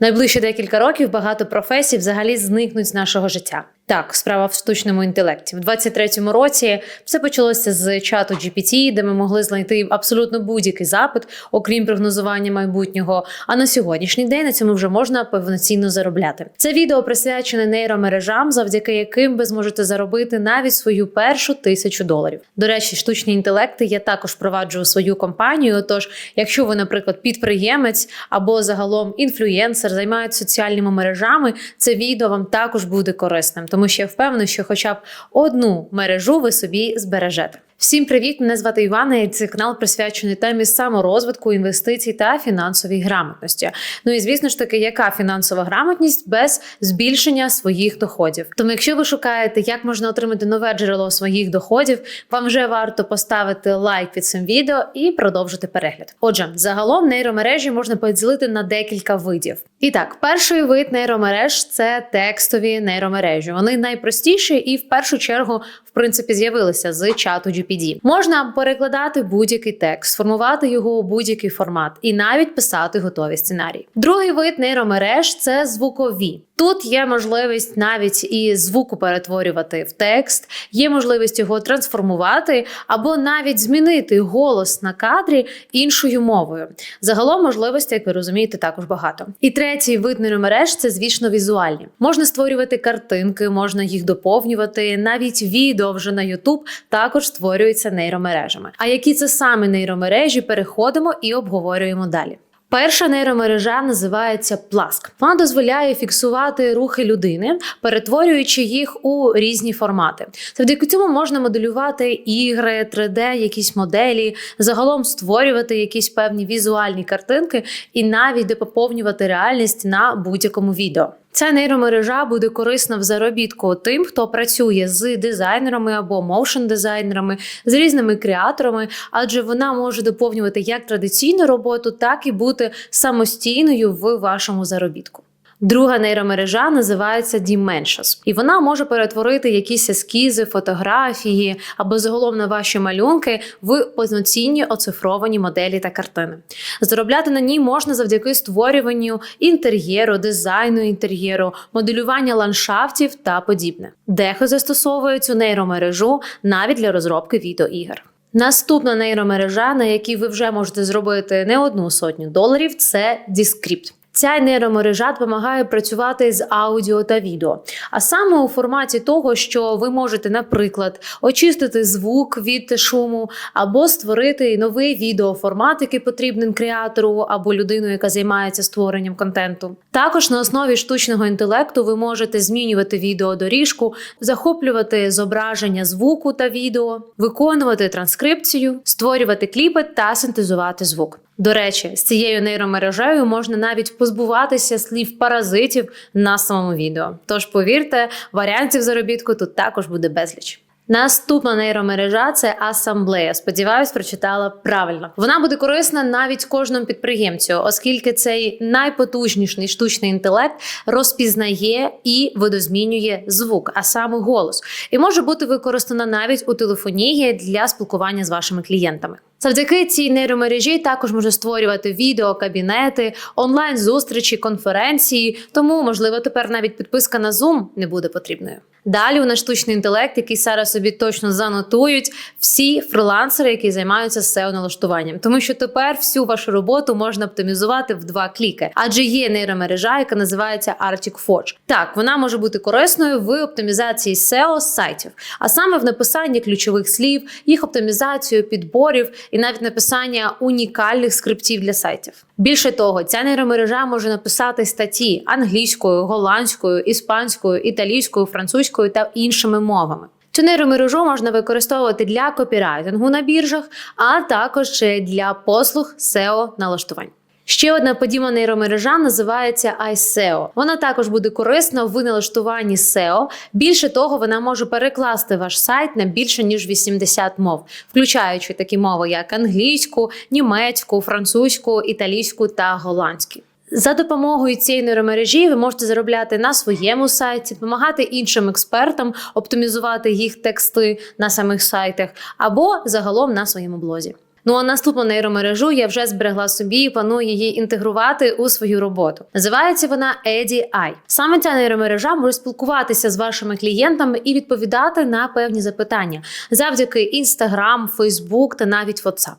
Найближчі декілька років багато професій взагалі зникнуть з нашого життя. Так, справа в штучному інтелекті. В 23-му році все почалося з чату GPT, де ми могли знайти абсолютно будь-який запит, окрім прогнозування майбутнього. А на сьогоднішній день на цьому вже можна повноцінно заробляти. Це відео присвячене нейромережам, завдяки яким ви зможете заробити навіть свою першу тисячу доларів. До речі, штучні інтелекти я також впроваджую свою компанію. Тож, якщо ви, наприклад, підприємець або загалом інфлюєнсер, займається соціальними мережами, це відео вам також буде корисним, тому що я впевнена, що хоча б одну мережу ви собі збережете. Всім привіт! Мене звати Івана. і Цей канал присвячений темі саморозвитку, інвестицій та фінансовій грамотності. Ну і звісно ж таки, яка фінансова грамотність без збільшення своїх доходів? Тому, якщо ви шукаєте, як можна отримати нове джерело своїх доходів, вам вже варто поставити лайк під цим відео і продовжити перегляд. Отже, загалом нейромережі можна поділити на декілька видів. І так, перший вид нейромереж це текстові нейромережі. Вони найпростіші і в першу чергу, в принципі, з'явилися з чату GPD. Можна перекладати будь-який текст, формувати його у будь-який формат і навіть писати готові сценарії. Другий вид нейромереж це звукові. Тут є можливість навіть і звуку перетворювати в текст, є можливість його трансформувати або навіть змінити голос на кадрі іншою мовою. Загалом можливостей, як ви розумієте, також багато. І третій вид нейромереж це звісно візуальні. Можна створювати картинки, можна їх доповнювати. Навіть відео вже на YouTube також створюються нейромережами. А які це саме нейромережі, переходимо і обговорюємо далі. Перша нейромережа називається Пласк. Вона дозволяє фіксувати рухи людини, перетворюючи їх у різні формати. Завдяки цьому можна моделювати ігри, 3D, якісь моделі, загалом створювати якісь певні візуальні картинки і навіть допоповнювати реальність на будь-якому відео. Ця нейромережа буде корисна в заробітку тим, хто працює з дизайнерами або моушн-дизайнерами, з різними креаторами, адже вона може доповнювати як традиційну роботу, так і бути самостійною в вашому заробітку. Друга нейромережа називається Dimensions. і вона може перетворити якісь ескізи, фотографії або загалом ваші малюнки в повноцінні оцифровані моделі та картини. Заробляти на ній можна завдяки створюванню інтер'єру, дизайну інтер'єру, моделювання ландшафтів та подібне. Дехто застосовує цю нейромережу навіть для розробки відеоігр. Наступна нейромережа, на якій ви вже можете зробити не одну сотню доларів, це Descript. Ця нейромережа допомагає працювати з аудіо та відео, а саме у форматі того, що ви можете, наприклад, очистити звук від шуму, або створити новий відеоформат, який потрібен креатору або людину, яка займається створенням контенту. Також на основі штучного інтелекту ви можете змінювати відеодоріжку, захоплювати зображення звуку та відео, виконувати транскрипцію, створювати кліпи та синтезувати звук. До речі, з цією нейромережею можна навіть позбуватися слів паразитів на самому відео. Тож повірте, варіантів заробітку тут також буде безліч. Наступна нейромережа це асамблея. Сподіваюсь, прочитала правильно. Вона буде корисна навіть кожному підприємцю, оскільки цей найпотужніший штучний інтелект розпізнає і видозмінює звук, а саме голос, і може бути використана навіть у телефонії для спілкування з вашими клієнтами. Завдяки цій нейромережі також можна створювати відео, кабінети, онлайн зустрічі, конференції. Тому, можливо, тепер навіть підписка на Zoom не буде потрібною. Далі у нас штучний інтелект, який зараз собі точно занотують всі фрилансери, які займаються seo налаштуванням, тому що тепер всю вашу роботу можна оптимізувати в два кліки, адже є нейромережа, яка називається Arctic Forge. Так, вона може бути корисною в оптимізації SEO сайтів, а саме в написанні ключових слів, їх оптимізацію, підборів і навіть написання унікальних скриптів для сайтів. Більше того, ця нейромережа може написати статті англійською, голландською, іспанською, італійською, французькою та іншими мовами. Цю нейромережу можна використовувати для копірайтингу на біржах, а також для послуг SEO налаштувань. Ще одна подібна нейромережа називається iSeo. Вона також буде корисна в налаштуванні SEO. Більше того, вона може перекласти ваш сайт на більше ніж 80 мов, включаючи такі мови, як англійську, німецьку, французьку, італійську та голландську. За допомогою цієї нейромережі ви можете заробляти на своєму сайті, допомагати іншим експертам оптимізувати їх тексти на самих сайтах або загалом на своєму блозі. Ну а наступну нейромережу я вже зберегла собі і планую її інтегрувати у свою роботу. Називається вона EDI. Саме ця нейромережа може спілкуватися з вашими клієнтами і відповідати на певні запитання завдяки Instagram, Facebook та навіть WhatsApp.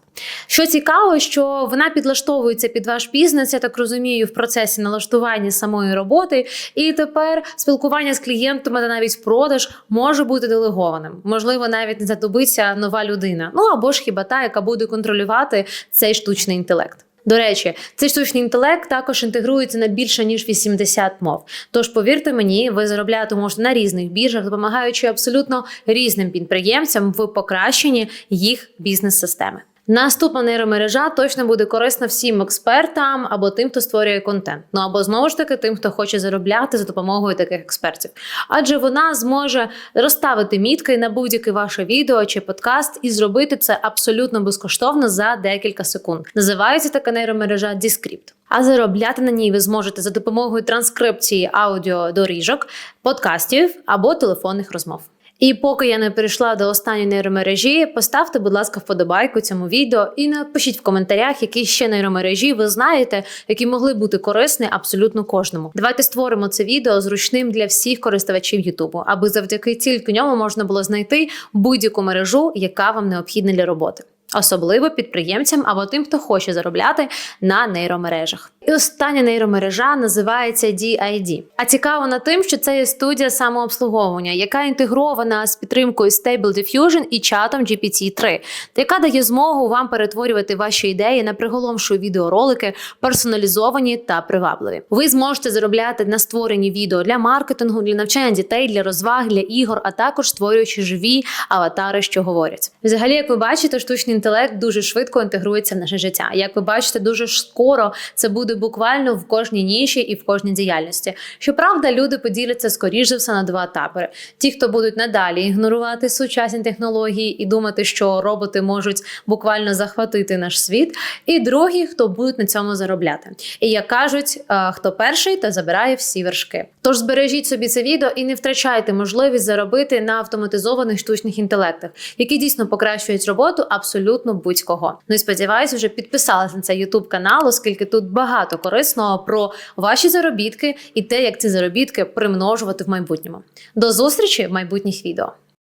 Що цікаво, що вона підлаштовується під ваш бізнес, я так розумію, в процесі налаштування самої роботи, і тепер спілкування з клієнтами та навіть продаж може бути делегованим. Можливо, навіть не знадобиться нова людина. Ну або ж хіба та, яка буде контролювати цей штучний інтелект. До речі, цей штучний інтелект також інтегрується на більше ніж 80 мов. Тож, повірте мені, ви заробляти можете на різних біржах, допомагаючи абсолютно різним підприємцям в покращенні їх бізнес-системи. Наступна нейромережа точно буде корисна всім експертам або тим, хто створює контент. Ну або знову ж таки тим, хто хоче заробляти за допомогою таких експертів. Адже вона зможе розставити мітки на будь-яке ваше відео чи подкаст і зробити це абсолютно безкоштовно за декілька секунд. Називається така нейромережа Descript. А заробляти на ній ви зможете за допомогою транскрипції аудіодоріжок, подкастів або телефонних розмов. І поки я не перейшла до останньої нейромережі, поставте, будь ласка, вподобайку цьому відео і напишіть в коментарях, які ще нейромережі ви знаєте, які могли бути корисні абсолютно кожному. Давайте створимо це відео зручним для всіх користувачів Ютубу, аби завдяки тільки ньому можна було знайти будь-яку мережу, яка вам необхідна для роботи. Особливо підприємцям або тим, хто хоче заробляти на нейромережах. І остання нейромережа називається DID. А цікаво на тим, що це є студія самообслуговування, яка інтегрована з підтримкою Stable Diffusion і чатом GPT-3, яка дає змогу вам перетворювати ваші ідеї на приголомшую відеоролики, персоналізовані та привабливі. Ви зможете заробляти на створенні відео для маркетингу, для навчання дітей, для розваг, для ігор, а також створюючи живі аватари, що говорять. Взагалі, як ви бачите, штучний інтелект дуже швидко інтегрується в наше життя. Як ви бачите, дуже скоро це буде буквально в кожній ніші і в кожній діяльності. Щоправда, люди поділяться скоріш за все на два табори: ті, хто будуть надалі ігнорувати сучасні технології і думати, що роботи можуть буквально захватити наш світ, і другі, хто будуть на цьому заробляти. І як кажуть, е, хто перший, то забирає всі вершки. Тож збережіть собі це відео і не втрачайте можливість заробити на автоматизованих штучних інтелектах, які дійсно покращують роботу абсолютно будь-кого. Ну і сподіваюся, вже підписалися на цей YouTube канал, оскільки тут багато корисного про ваші заробітки і те, як ці заробітки примножувати в майбутньому. До зустрічі в майбутніх відео.